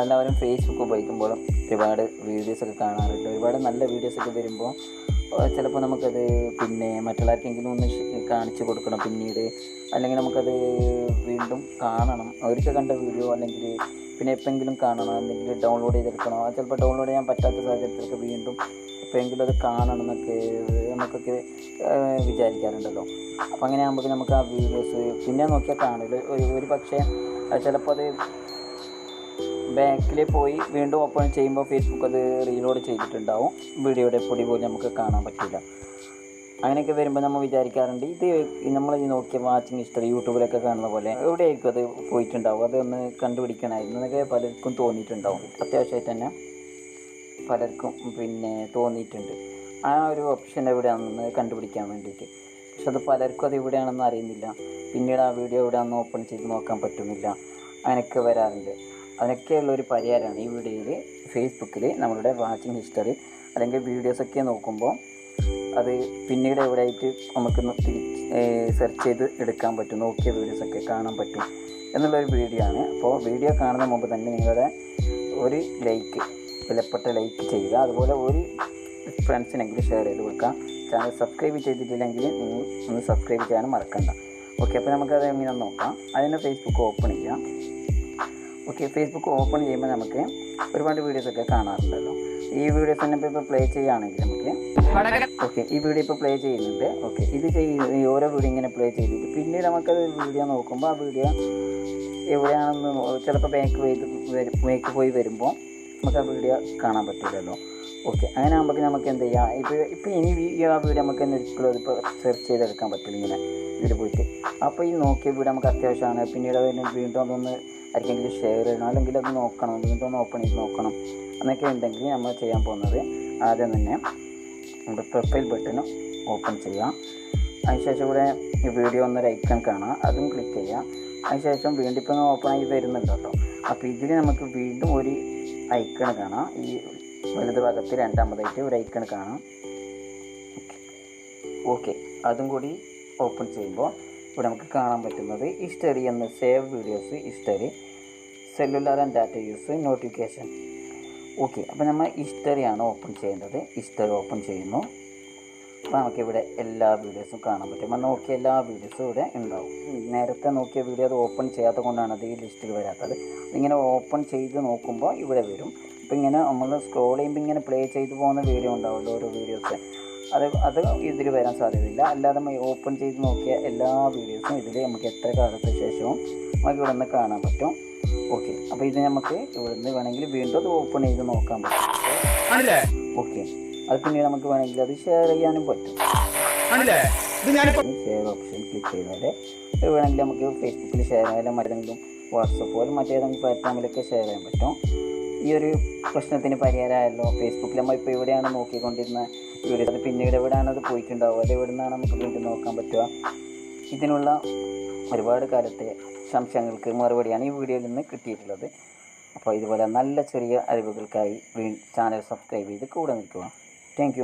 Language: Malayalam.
നമ്മളെല്ലാവരും ഫേസ്ബുക്ക് ഉപയോഗിക്കുമ്പോൾ ഒരുപാട് വീഡിയോസൊക്കെ കാണാറുണ്ട്. ഒരുപാട് നല്ല വീഡിയോസൊക്കെ വരുമ്പോൾ ചിലപ്പോൾ നമുക്കത് പിന്നെ മറ്റുള്ളവർക്കെങ്കിലും ഒന്ന് കാണിച്ചു കൊടുക്കണം പിന്നീട്. അല്ലെങ്കിൽ നമുക്കത് വീണ്ടും കാണണം. അവർക്ക് കണ്ട വീഡിയോ അല്ലെങ്കിൽ പിന്നെ എപ്പോഴെങ്കിലും കാണണം എന്തെങ്കിലും ഡൗൺലോഡ് ചെയ്തെടുക്കണോ? ചിലപ്പോൾ ഡൗൺലോഡ് ചെയ്യാൻ പറ്റാത്ത സാഹചര്യത്തിലൊക്കെ വീണ്ടും എപ്പോഴെങ്കിലും അത് കാണണം എന്നൊക്കെ നമുക്കൊക്കെ വിചാരിക്കാറുണ്ടല്ലോ. അപ്പോൾ അങ്ങനെ ആകുമ്പോൾ നമുക്ക് ആ വീഡിയോസ് പിന്നെ നോക്കിയാൽ കാണില്ല ഒരു ഒരു പക്ഷേ ചിലപ്പോൾ അത് ബാക്കിൽ പോയി വീണ്ടും ഓപ്പൺ ചെയ്യുമ്പോൾ ഫേസ്ബുക്ക് അത് റീലോഡ് ചെയ്തിട്ടുണ്ടാവും. വീഡിയോയുടെ പൊടി പോലും നമുക്ക് കാണാൻ പറ്റില്ല അങ്ങനെയൊക്കെ വരുമ്പോൾ നമ്മൾ വിചാരിക്കാറുണ്ട് ഇത് നമ്മൾ ഈ നോക്കിയ വാച്ചിങ് ഹിസ്റ്ററി യൂട്യൂബിലൊക്കെ കാണുന്ന പോലെ എവിടെയായിരിക്കും അത് പോയിട്ടുണ്ടാവും അതൊന്ന് കണ്ടുപിടിക്കണമായിരുന്നു എന്നൊക്കെ പലർക്കും തോന്നിയിട്ടുണ്ടാവും. അത്യാവശ്യമായിട്ട് തന്നെ പലർക്കും പിന്നെ തോന്നിയിട്ടുണ്ട്. ആ ഒരു ഓപ്ഷൻ എവിടെയാണെന്ന് കണ്ടുപിടിക്കാൻ വേണ്ടിയിട്ട്. പക്ഷെ അത് പലർക്കും അത് എവിടെയാണെന്ന് അറിയുന്നില്ല. പിന്നീട് ആ വീഡിയോ എവിടെയാണെന്ന് ഓപ്പൺ ചെയ്ത് നോക്കാൻ പറ്റുന്നില്ല. അങ്ങനെയൊക്കെ വരാറുണ്ട്. അതിനൊക്കെയുള്ള ഒരു പരിഹാരമാണ് ഈ വീഡിയോയിൽ ഫേസ്ബുക്കിൽ നമ്മളുടെ വാച്ചിങ് ഹിസ്റ്ററി അല്ലെങ്കിൽ വീഡിയോസൊക്കെ നോക്കുമ്പോൾ അത് പിന്നീട് എവിടെയായിട്ട് നമുക്ക് സെർച്ച് ചെയ്ത് എടുക്കാൻ പറ്റും നോക്കിയ വീഡിയോസൊക്കെ കാണാൻ പറ്റും എന്നുള്ളൊരു വീഡിയോ ആണ്. അപ്പോൾ വീഡിയോ കാണുന്ന മുമ്പ് തന്നെ നിങ്ങളുടെ ഒരു ലൈക്ക് വിലപ്പെട്ട ലൈക്ക് ചെയ്യുക. അതുപോലെ ഒരു ഫ്രണ്ട്സിനെങ്കിലും ഷെയർ ചെയ്ത് കൊടുക്കുക. ചാനൽ സബ്സ്ക്രൈബ് ചെയ്തിട്ടില്ലെങ്കിൽ നിങ്ങൾ ഒന്ന് സബ്സ്ക്രൈബ് ചെയ്യാനും മറക്കണ്ട. ഓക്കെ അപ്പോൾ നമുക്കത് എങ്ങനെ നോക്കാം. അതിന് ഫേസ്ബുക്ക് ഓപ്പൺ ചെയ്യാം. ഓക്കെ ഫേസ്ബുക്ക് ഓപ്പൺ ചെയ്യുമ്പോൾ നമുക്ക് ഒരുപാട് വീഡിയോസൊക്കെ കാണാറുണ്ടല്ലോ. ഈ വീഡിയോസ് തന്നെ ഇപ്പോൾ പ്ലേ ചെയ്യുകയാണെങ്കിൽ നമുക്ക് ഓക്കെ ഈ വീഡിയോ ഇപ്പോൾ പ്ലേ ചെയ്യുന്നുണ്ട്. ഓക്കെ ഇത് ചെയ്ത് ഓരോ വീഡിയോ ഇങ്ങനെ പ്ലേ ചെയ്തിട്ട് പിന്നീട് നമുക്കത് വീഡിയോ നോക്കുമ്പോൾ ആ വീഡിയോ എവിടെയാണെന്ന് ചിലപ്പോൾ ബാക്ക് പോയി ബാക്ക് പോയി വരുമ്പോൾ നമുക്ക് ആ വീഡിയോ കാണാൻ പറ്റില്ലല്ലോ ഓക്കെ അങ്ങനെ ആകുമ്പോൾ നമുക്ക് എന്ത് ചെയ്യാം? ഇപ്പോൾ ഇപ്പോൾ ഇനി ആ വീഡിയോ നമുക്ക് ഒരിക്കലും അതിപ്പോൾ സെർച്ച് ചെയ്തെടുക്കാൻ പറ്റില്ല ഇങ്ങനെ. ഇതിൽ പോയിട്ട്. അപ്പോൾ ഈ നോക്കിയ വീട് നമുക്ക് അത്യാവശ്യമാണ്. പിന്നീട് അതിന് വീണ്ടും അതൊന്ന് ആർക്കെങ്കിലും ഷെയർ ചെയ്യണം? അല്ലെങ്കിൽ അത് നോക്കണം. വീണ്ടും ഒന്ന് ഓപ്പൺ ചെയ്ത് നോക്കണം. എന്നൊക്കെ ഉണ്ടെങ്കിൽ നമ്മൾ ചെയ്യാൻ പോകുന്നത് ആദ്യം തന്നെ നമ്മുടെ പ്രൊഫൈൽ ബട്ടൺ ഓപ്പൺ ചെയ്യാം അതിനുശേഷം ഇവിടെ ഈ വീഡിയോ ഒന്ന് ഐക്കൺ കാണാം അതും ക്ലിക്ക് ചെയ്യാം അതിനുശേഷം വീണ്ടും ഇപ്പം ഓപ്പൺ ആയി വരുന്നുണ്ട് കേട്ടോ. അപ്പോൾ ഇതിൽ നമുക്ക് വീണ്ടും ഒരു ഐക്കൺ കാണാം. ഈ വലത് ഭാഗത്ത് രണ്ടാമതായിട്ട് ഒരു ഐക്കൺ കാണാം. ഓക്കെ അതും കൂടി ഓപ്പൺ ചെയ്യുമ്പോൾ ഇവിടെ നമുക്ക് കാണാൻ പറ്റുന്നത് ഹിസ്റ്ററി എന്ന് save videos history cellular and data use notification okay അപ്പോൾ നമ്മൾ ഹിസ്റ്ററിയാണ് ഓപ്പൺ ചെയ്യേണ്ടത്. ഹിസ്റ്ററി ഓപ്പൺ ചെയ്യുന്നു. അപ്പോൾ നമുക്കിവിടെ എല്ലാ വീഡിയോസും കാണാൻ പറ്റും. നമ്മൾ നോക്കിയ എല്ലാ വീഡിയോസും ഇവിടെ ഉണ്ടാവും. നേരത്തെ നോക്കിയ വീഡിയോ അത് ഓപ്പൺ ചെയ്യാത്തത് കൊണ്ടാണ് അത് ഈ ലിസ്റ്റിൽ വരാത്തത്. ഇങ്ങനെ ഓപ്പൺ ചെയ്ത് നോക്കുമ്പോൾ ഇവിടെ വരും. അപ്പോൾ ഇങ്ങനെ നമ്മൾ സ്ക്രോൾ ചെയ്യുമ്പോൾ ഇങ്ങനെ പ്ലേ ചെയ്ത് പോകുന്ന വീഡിയോ ഉണ്ടാവുമല്ലോ ഓരോ വീഡിയോസ്. അത് അത് ഇതിൽ വരാൻ സാധ്യതയില്ല. അല്ലാതെ ഓപ്പൺ ചെയ്ത് നോക്കിയ എല്ലാ വീഡിയോസും ഇതിൽ നമുക്ക് എത്ര കാലത്തിന് ശേഷവും നമുക്ക് ഇവിടെ നിന്ന് കാണാൻ പറ്റും. ഓക്കെ അപ്പോൾ ഇത് നമുക്ക് ഇവിടെ നിന്ന് വേണമെങ്കിൽ വീണ്ടും അത് ഓപ്പൺ ചെയ്ത് നോക്കാൻ പറ്റും. ഓക്കെ അത് പിന്നീട് നമുക്ക് വേണമെങ്കിൽ അത് ഷെയർ ചെയ്യാനും പറ്റും. ഷെയർ ഓപ്ഷൻ ക്ലിക്ക് ചെയ്താൽ വേണമെങ്കിൽ നമുക്ക് ഫേസ്ബുക്കിൽ ഷെയർ ആയാലും മറ്റേതെങ്കിലും വാട്സപ്പ് പോലും മറ്റേതെങ്കിലും പ്ലാറ്റ്ഫോമിലൊക്കെ ഷെയർ ചെയ്യാൻ പറ്റും. ഈ ഒരു പ്രശ്നത്തിന് പരിഹാരമായല്ലോ. ഫേസ്ബുക്കിൽ നമ്മൾ ഇപ്പോൾ എവിടെയാണ് നോക്കിക്കൊണ്ടിരുന്ന വീഡിയോ അത് പിന്നീട് എവിടെയാണ് അത് പോയിട്ടുണ്ടാവുക? അത് എവിടെ നിന്നാണ് നമുക്ക് വീണ്ടും നോക്കാൻ പറ്റുക? ഇതിനുള്ള ഒരുപാട് കാലത്തെ സംശയങ്ങൾക്ക് മറുപടിയാണ് ഈ വീഡിയോയിൽ നിന്ന് കിട്ടിയിട്ടുള്ളത്. അപ്പോൾ ഇതുപോലെ നല്ല ചെറിയ അറിവുകൾക്കായി ചാനൽ സബ്സ്ക്രൈബ് ചെയ്ത് കൂടെ നിൽക്കുക. താങ്ക്